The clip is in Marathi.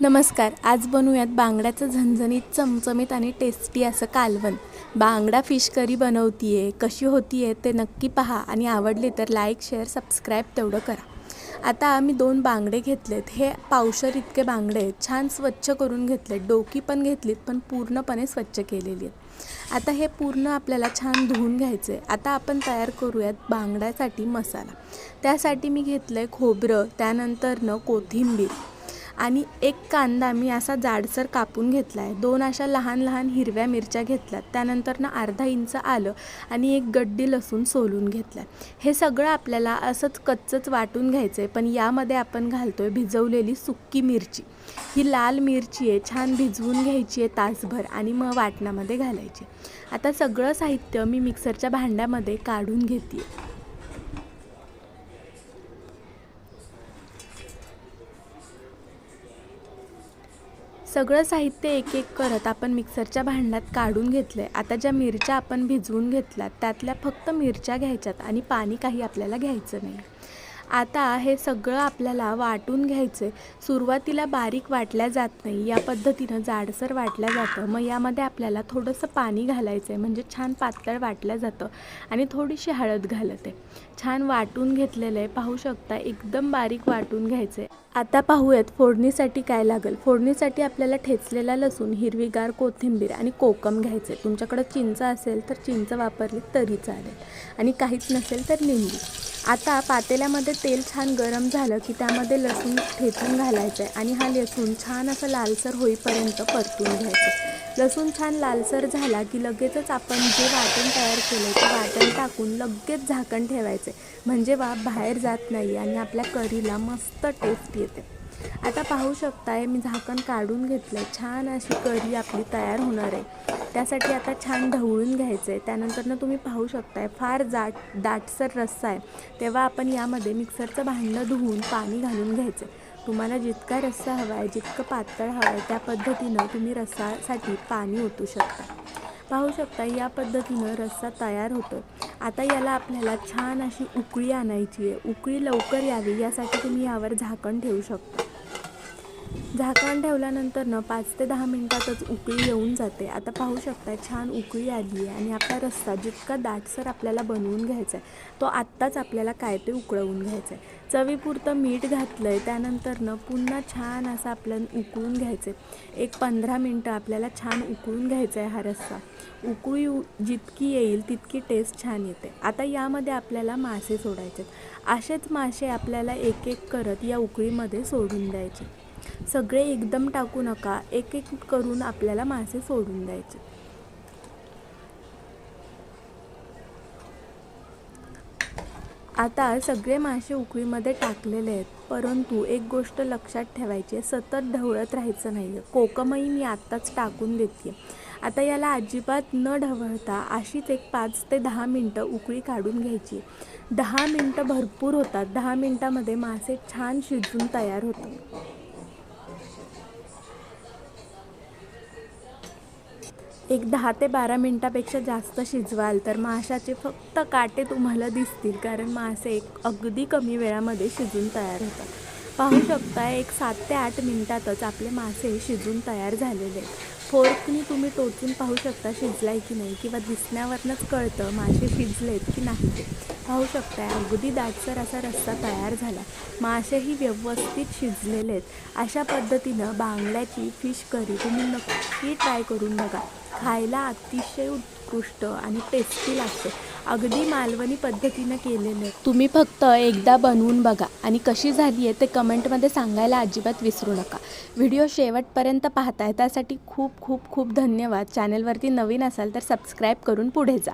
नमस्कार आज बनवूयात बांगड्याचं झणझणीत चमचमीत आणि टेस्टी असं कालवण. बांगडा फिश करी बनवतीये कशी होतीये ते नक्की पहा आणि आवडले तर लाईक शेअर सबस्क्राईब तेवढं करा. आता आम्ही दोन बांगडे घेतलेत. हे पावशर इतके बांगडे आहेत. छान स्वच्छ करून घेतलेत. डोकी पण घेतलीत पण पूर्णपणे स्वच्छ केलेली आहेत. आता हे पूर्ण आपल्याला छान धुवून घ्यायचं आहे आता आपण तयार करूयात बांगड्यासाठी मसाला. त्यासाठी मी घेतलं आहे खोबरं त्यानंतरनं कोथिंबीर. आणि एक कांदा मी असा जाडसर कापून घेतला आहे दोन अशा लहान लहान हिरव्या मिरच्या घेतल्यात. त्यानंतर ना अर्धा इंच आलं आणि एक गड्डी लसूण सोलून घेतला हे सगळं आपल्याला असंच कच्चंच वाटून घ्यायचं आहे पण यामध्ये आपण घालतो आहे भिजवलेली सुक्की मिरची. ही लाल मिरची आहे छान भिजवून घ्यायची आहे तासभर आणि मग वाटणामध्ये घालायची. आता सगळं साहित्य मी मिक्सरच्या भांड्यामध्ये काढून घेते सगळं साहित्य एक एक करत आपण मिक्सरच्या भांड्यात काढून घेतलं आहे आता ज्या मिरच्या आपण भिजवून घेतल्यात त्यातल्या फक्त मिरच्या घ्यायच्यात आणि पाणी काही आपल्याला घ्यायचं नाही. आता हे सगळं आपल्याला वाटून घ्यायचं आहे सुरुवातीला बारीक वाटल्या जात नाही. या पद्धतीनं जाडसर वाटलं जातं. मग यामध्ये आपल्याला थोडंसं पाणी घालायचं आहे म्हणजे छान पातळ वाटलं जातं. आणि थोडीशी हळद घालत. आहे छान वाटून घेतलेलं आहे. पाहू शकता एकदम बारीक वाटून घ्यायचं आहे आता पाहूयात फोडणीसाठी काय लागेल. फोडणीसाठी आपल्याला ठेचलेला लसूण हिरवीगार कोथिंबीर आणि कोकम घ्यायचं आहे तुमच्याकडं चिंच असेल तर चिंच वापरली तरी चालेल. आणि काहीच नसेल तर लिंबू आता पातेल्यामध्ये तेल छान गरम झालं की त्यामध्ये लसूण ठेचून घालायचं आहे आणि हा लसूण छान असं लालसर होईपर्यंत परतून घ्यायचं लसूण छान लालसर झाला की लगेचच आपण जे वाटण तयार केलं ते वाटण टाकून लगेच झाकण ठेवायचे म्हणजे वाफ बाहेर जात नाही आणि आपल्या करीला मस्त टेस्ट येते. आता पाहू शकताय मी झाकण काढून घेतलं आहे छान अशी करी आपली तयार होणार आहे. त्यासाठी आता छान ढवळून घ्यायचं आहे त्यानंतरनं तुम्ही पाहू शकताय फार जाट दाटसर रस्सा आहे. तेव्हा आपण यामध्ये मिक्सरचं भांडं धुवून पाणी घालून घ्यायचं. आहे तुम्हाला जितका रस्सा हवा आहे जितकं पातळ हवं आहे त्या पद्धतीनं तुम्ही रस्सासाठी पाणी ओतू शकता. पाहू शकता या पद्धतीनं रस्सा तयार होतो आता याला आपल्याला छान अशी उकळी आणायची आहे. उकळी लवकर यावी यासाठी तुम्ही यावर झाकण ठेवू शकता. झाकण ठेवल्यानंतर ना पाच ते दहा मिनटातच उकळी येऊन जाते. आता पाहू शकता छान उकळी आली आहे आणि आपला रस्सा जितका दाटसर आपल्याला बनवून घ्यायचा आहे तो आत्ताच आपल्याला काय ते उकळवून घ्यायचं आहे चवीपुरतं मीठ घातलं आहे त्यानंतरनं पुन्हा छान असं आपल्याला उकळून घ्यायचं आहे एक पंधरा मिनटं आपल्याला छान उकळून घ्यायचा आहे हा रस्सा. उकळी जितकी येईल तितकी टेस्ट छान येते. आता यामध्ये आपल्याला मासे सोडायचे असेच मासे आपल्याला एक एक करत या उकळीमध्ये सोडून द्यायचे. सगळे एकदम टाकू नका. एक एक करून आपल्याला मासे सोडून द्यायचे. आता सगळे मासे उकळीमध्ये टाकलेले आहेत. परंतु एक गोष्ट लक्षात ठेवायची आहे. सतत ढवळत राहायचं नाही आहे कोकमही मी आत्ताच टाकून देते आता याला अजिबात न ढवळता अशीच एक पाच ते दहा मिनटं उकळी काढून घ्यायची. दहा मिनटं भरपूर होतात. दहा मिनटामध्ये मासे छान शिजून तयार होतात. एक दहा ते बारा मिनटापेक्षा जास्त शिजवाल तर माशाचे फक्त काटे तुम्हाला दिसतील कारण मासे एक अगदी कमी वेळामध्ये शिजून तयार होतात. पाहू शकता एक सात ते आठ मिनटातच आपले मासे शिजून तयार झालेले आहेत. फोर्कनी तुम्ही टोचून पाहू शकता शिजलाय की नाही किंवा दिसण्यावरनंच कळतं मासे शिजलेत की नाही ते. पाहू शकताय अगदी दाटसर असा रस्ता तयार झाला. मासेही व्यवस्थित शिजलेले आहेत. अशा पद्धतीनं बांगड्याची फिश करी तुम्ही नक्की ट्राय करून बघा. खायला अतिशय उत्कृष्ट आणि टेस्टी लागते. अगदी मालवणी पद्धतीनं केलेलं. आहे तुम्ही फक्त एकदा बनवून बघा आणि कशी झाली आहे ते कमेंटमध्ये सांगायला अजिबात विसरू नका. व्हिडिओ शेवटपर्यंत पाहताय त्यासाठी खूप खूप खूप धन्यवाद. चॅनलवरती नवीन असाल तर सबस्क्राईब करून पुढे जा.